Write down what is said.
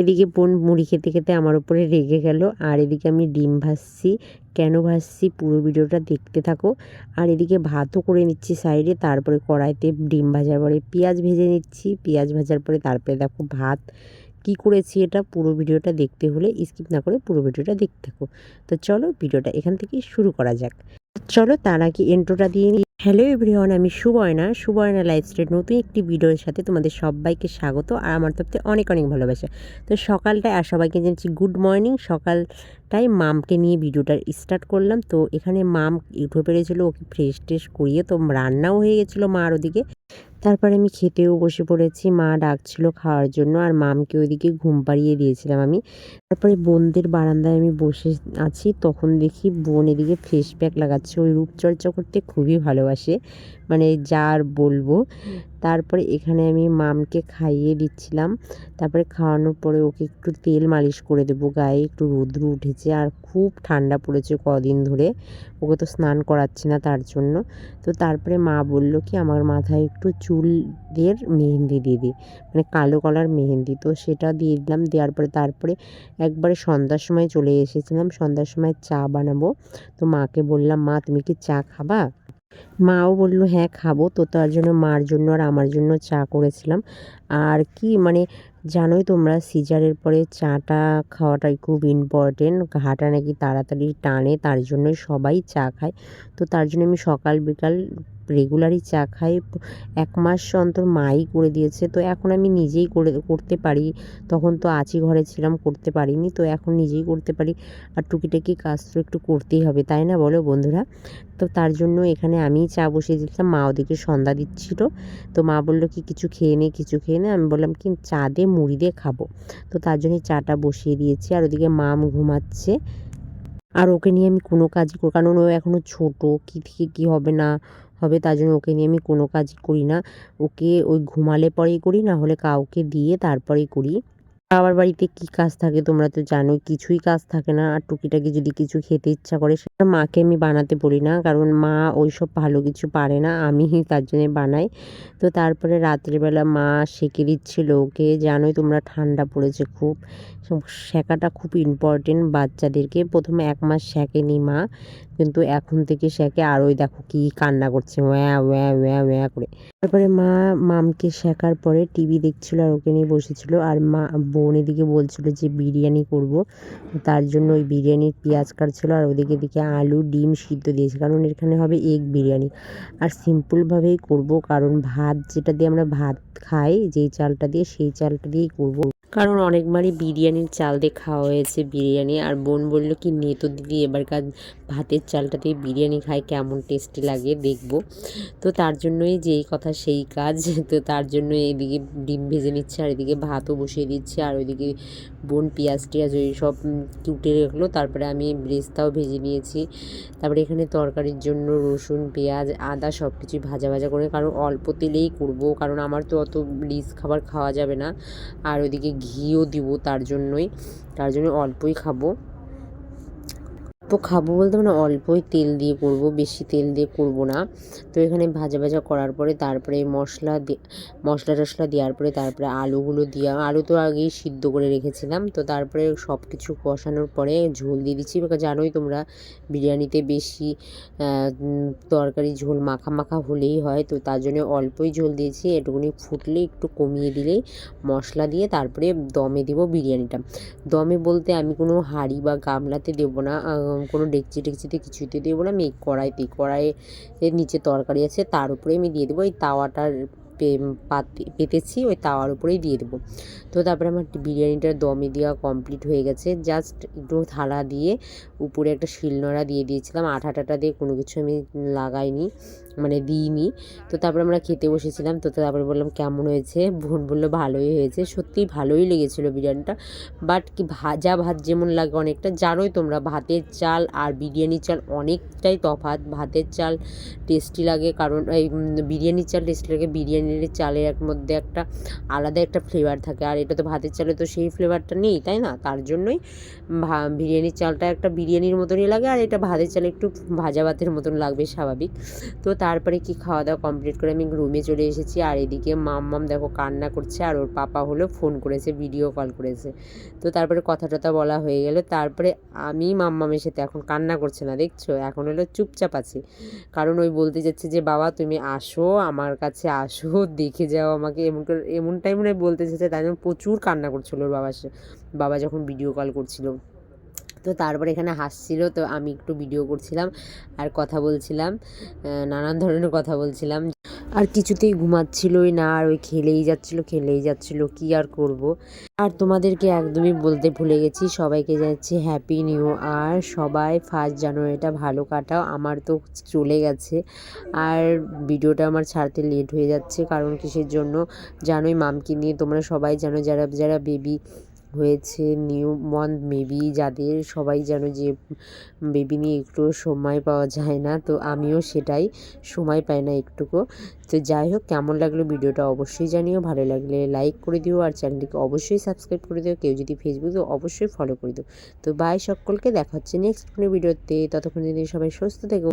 এদিকে বোন মুড়ি খেতে খেতে আমার উপরে রেগে গেল। আর এদিকে আমি ডিম ভাজছি। কেন ভাজছি পুরো ভিডিওটা দেখতে থাকো। আর এদিকে ভাতও করে নিচ্ছি সাইডে। তারপরে কড়াইতে ডিম ভাজার পরে পেঁয়াজ ভেজে নিচ্ছি। পেঁয়াজ ভাজার পরে তারপরে দেখো ভাত। কি করেছি এটা পুরো ভিডিওটা দেখতে হলে স্কিপ না করে পুরো ভিডিওটা দেখতে থাকো। তো চলো ভিডিওটা এখান থেকেই শুরু করা যাক। চলো তার আগে এন্ট্রোটা দিয়ে নিই। হ্যালো এভরিওয়ান আমি সুবর্ণা। সুবর্ণা লাইফস্টাইল নতুন একটি ভিডিওর সাথে তোমাদের সবাইকে স্বাগত আর আমার তরফে অনেক অনেক ভালোবাসা। তো সকালটায় আর সবাইকে জানছি গুড মর্নিং সকালটায় মামকে নিয়ে ভিডিওটা স্টার্ট করলাম। তো এখানে মাম উঠে পেরেছিল, ওকে ফ্রেশ ট্রেশ করিয়ে তো রান্নাও হয়ে গেছিল মার ওদিকে। তারপরে আমি খেতেও বসে পড়েছি। মা ডাকছিল খাওয়ার জন্য আর মামকে ওইদিকে ঘুম পাড়িয়ে দিয়েছিলাম আমি। তারপরে বোনদের বারান্দায় আমি বসে আছি। তখন দেখি বোন এদিকে ফেস প্যাক লাগাচ্ছে। ওই রূপচর্চা করতে খুবই ভালোবাসে। মানে যার বলব। তারপরে এখানে আমি মামকে খাইয়ে দিচ্ছিলাম। তারপরে খাওয়ানোর পরে ওকে একটু তেল মালিশ করে দেবো, গায়ে একটু রৌদ্র উঠেছে আর খুব ঠান্ডা পড়েছে কদিন ধরে। ওকে তো স্নান করাচ্ছি না তার জন্য। তো তারপরে মা বলল কি, আমার মাথায় একটু চুলের মেহেন্দি দিয়ে দিই মানে কালো কালার মেহেন্দি। তো সেটা দিয়ে দিলাম, দেওয়ার পরে তারপরে একবারে সন্ধ্যার সময় চলে এসেছিলাম। সন্ধ্যার সময় চা বানাবো। তো মাকে বললাম, মা, তুমি কি চা খাবা? মাও বলল হ্যাঁ খাব। তো তার জন্য মার জন্য আর আমার জন্য চা করেছিলাম। আর কি মানে জানোই তোমরা, সিজারের পরে চাটা খাওয়াটাই খুব ইম্পর্টেন্ট ঘাটা নাকি তাড়াতাড়ি টানে, তার জন্য সবাই চা খায়। তো তার জন্য আমি সকাল বিকাল রেগুলারই চা খাই। এক মাস অন্তর মাই করে দিয়েছে। তো এখন আমি নিজেই করে, করতে পারি। তখন তো আছি, ঘরে ছিলাম, করতে পারিনি। তো এখন নিজেই করতে পারি। আর টুকিটাকি কাজ তো একটু করতেই হবে, তাই না বলো বন্ধুরা? তো তার জন্য এখানে আমি চা বসিয়ে দিচ্ছিলাম মা ওদিকে সন্ধ্যা দিচ্ছিল। তো মা বলল কি, কিছু খেয়ে নে, কিছু খেয়ে নে। আমি বললাম কি, চা দিয়ে মুড়ি দিয়ে খাব। তো তার জন্যই চাটা বসিয়ে দিয়েছি। আর ওদিকে মাম ঘুমাচ্ছে। আর ওকে নিয়ে আমি কোনো কাজই করি, কারণ ও এখনও ছোটো। কী থেকে কী হবে না? হবে, তার জন্য ওকে নিয়ে আমি কোনো কাজই করি না। ওকে ওই ঘুমালে পরেই করি, না হলে কাউকে দিয়ে তারপরেই করি। বাবার বাড়িতে কী কাজ থাকে তোমরা তো জানোই, কিছুই কাজ থাকে না। আর টুকিটাকি যদি কিছু খেতে ইচ্ছা করে, সেটা মাকে আমি বানাতে বলি না, কারণ মা ওই সব ভালো কিছু পারে না, আমি তার জন্যে বানাই। তো তারপরে রাত্রিবেলা মা সেঁকে দিচ্ছিল ওকে, জানোই তোমরা ঠান্ডা পড়েছে খুব। শেখাটা খুব ইম্পর্টেন্ট বাচ্চাদেরকে। প্রথমে এক মাস শেখেনি মা, কিন্তু এখন থেকে শেখে আর ওই দেখো কি কান্না করছে, ওয়া ওয়া ওয়া ওয়া করে। তারপরে মা, মামকে শেখার পরে টিভি দেখছিল আর ওকে নিয়ে বসেছিল, আর মা বোন এদিকে বলছিল যে বিরিয়ানি করব। তার জন্য ওই বিরিয়ানির পেঁয়াজ কাটছিল আর ওদিকে দিকে আলু, ডিম সিদ্ধ দিয়েছে। কারণ এখানে হবে এগ বিরিয়ানি। আর সিম্পলভাবেই করব, কারণ ভাত যেটা দিয়ে আমরা ভাত খাই, যেই চালটা দিয়ে সেই চালটা দিয়েই করব। কারণ অনেকবারই বিরিয়ানির চাল দিয়ে খাওয়া হয়েছে বিরিয়ানি। আর বোন বলল কি নেতো দিদি, এবারকার ভাতের চালটা দিয়ে বিরিয়ানি খাই, কেমন টেস্টি লাগে দেখব। তো তার জন্যই যেই কথা সেই কাজ, তো তার জন্য এদিকে ডিম ভেজে নিচ্ছে, আর এদিকে ভাতও বসিয়ে দিচ্ছে, আর ওইদিকে বোন পেঁয়াজ টিয়াজ ওই সব কুটে রাখল। তারপরে আমি ব্রেস্তাও ভেজে নিয়েছি। তারপরে এখানে তরকারির জন্য রসুন, পেঁয়াজ, আদা সব কিছুই ভাজা ভাজা করে, কারণ অল্প তেলেই করব, কারণ আমার তো অত রিচ খাবার খাওয়া যাবে না। আর ওইদিকে ঘিও দিব তার জন্যই তার জন্য অল্পই খাব। অল্প খাব বলতে মানে অল্পই তেল দিয়ে করব, বেশি তেল দিয়ে করব না। তো এখানে ভাজা ভাজা করার পরে তারপরে মশলা মশলা টশলা দেওয়ার পরে তারপরে আলুগুলো দিয়া, আলু তো আগেই সিদ্ধ করে রেখেছিলাম। তো তারপরে সব কিছু কষানোর পরে ঝোল দিয়ে দিচ্ছি জানোই তোমরা বিরিয়ানিতে বেশি তরকারি ঝোল মাখা মাখা হলেই হয়। তো তার জন্য অল্পই ঝোল দিয়েছি, এটুকুনি ফুটলে একটু কমিয়ে দিলেই মশলা দিয়ে তারপরে দমে দেবো বিরিয়ানিটা। দমে বলতে আমি কোনো হাঁড়ি বা গামলাতে দেবো না কোনো ডেকচি টেকচিতে কিছুতে দেবো না। আমি কড়াইতে কড়াইয়ের নিচে তরকারি আছে, তার উপরে আমি দিয়ে দেবো ওই তাওয়াটার পাতে পেতেছি, ওই তাওয়ার উপরেই দিয়ে দেবো। তো তারপরে আমার বিরিয়ানিটা দমে দেওয়া কমপ্লিট হয়ে গেছে। জাস্ট একটু থালা দিয়ে উপরে একটা শিলনোড়া দিয়ে দিয়েছিলাম। আঠাটাটা দিয়ে কোনো কিছু আমি লাগাইনি। মানে দিইনি। তো তারপরে আমরা খেতে বসেছিলাম, তো তারপরে বললাম, কেমন হয়েছে? বোন বলল, ভালোই হয়েছে। সত্যিই ভালোই লেগেছিলো বিরিয়ানিটা। বাট কি ভাজা ভাত যেমন লাগে অনেকটা, জানোই তোমরা, ভাতের চাল আর বিরিয়ানির চাল অনেকটাই তফাৎ। ভাতের চাল টেস্টি লাগে, কারণ এই বিরিয়ানির চাল টেস্টি লাগে, বিরিয়ানির চালের এক মধ্যে একটা আলাদা একটা ফ্লেভার থাকে। আর এটা তো ভাতের চালে তো সেই ফ্লেভারটা নেই, তাই না? তার জন্যই বিরিয়ানির চালটা একটা বিরিয়ানির মতনই লাগে, আর এটা ভাতের চালে একটু ভাজা ভাতের মতন লাগবে, স্বাভাবিক। তো তারপরে কি খাওয়া দাওয়া কমপ্লিট করে আমি রুমে চলে এসেছি। আর এদিকে মাম্মাম দেখো কান্না করছে আর ওর পাপা হলো ফোন করেছে ভিডিও কল করেছে। তো তারপরে কথা টথা বলা হয়ে গেল। তারপরে আমি মাম্মামের সাথে এখন কান্না করছে না, দেখছ? এখন হলো চুপচাপ আছে। কারণ ওই বলতে যাচ্ছে যে, বাবা, তুমি আসো, আমার কাছে আসো, দেখে যাও আমাকে। এমন করে, এমন টাইমে বলতে চাচ্ছে তাই জন্য প্রচুর কান্না করছিল ওর বাবার বাবা যখন ভিডিও কল করছিল। তো তারপর এখানে হাসছিল, তো আমি একটু ভিডিও করছিলাম আর কথা বলছিলাম নানান ধরনের কথা বলছিলাম। আর কিছুতেই ঘুমাচ্ছিলই না, আর ওই খেলেই যাচ্ছিল খেলেই যাচ্ছিল, কি আর করব? আর তোমাদেরকে একদমই বলতে ভুলে গেছি, সবাইকে যাচ্ছি হ্যাপি নিউ আর সবাই ফার্স্ট জানুয়ারিটা ভালো কাটাও, আমার তো চলে গেছে। আর ভিডিওটা আমার ছাড়তে লেট হয়ে যাচ্ছে, কারণ কিসের জন্য? জানোই মামকে নিয়ে তোমরা সবাই জানো, যারা যারা বেবি হয়েছে নিউ মন্থ মেবি যাদের সবাই যেন যে বেবি নিয়ে একটু সময় পাওয়া যায় না, তো আমিও সেটাই সময় পাই না একটুকু। তো যাই হোক, কেমন লাগল ভিডিওটা অবশ্যই জানিও, ভালো লাগলে লাইক করে দিও আর চ্যানেলটিকে অবশ্যই সাবস্ক্রাইব করে দিও, কেউ যদি ফেসবুকে অবশ্যই ফলো করে দিও। তো বাই সকলকে, দেখা হচ্ছে নেক্সট কোনো ভিডিওতে ততক্ষণ যদি সবাই সুস্থ থেকো।